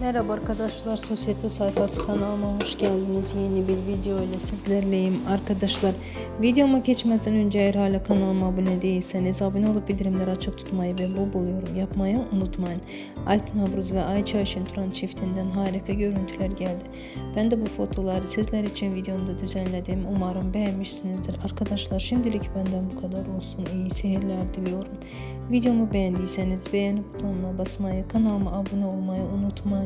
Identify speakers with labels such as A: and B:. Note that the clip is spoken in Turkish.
A: Merhaba arkadaşlar, Sosyete Sayfası kanalıma hoş geldiniz. Yeni bir video ile sizlerleyim. Arkadaşlar, videoma geçmeden önce eğer hala kanalıma abone değilseniz abone olup bildirimleri açık tutmayı ve bol bol yorum yapmayı unutmayın. Alp Navruz ve Ayça Ayşin Turan çiftinden harika görüntüler geldi. Ben de bu fotoğrafları sizler için videomda düzenledim. Umarım beğenmişsinizdir. Arkadaşlar şimdilik benden bu kadar olsun. İyi seyirler diliyorum. Videomu beğendiyseniz beğeni butonuna basmayı, kanalıma abone olmayı unutmayın.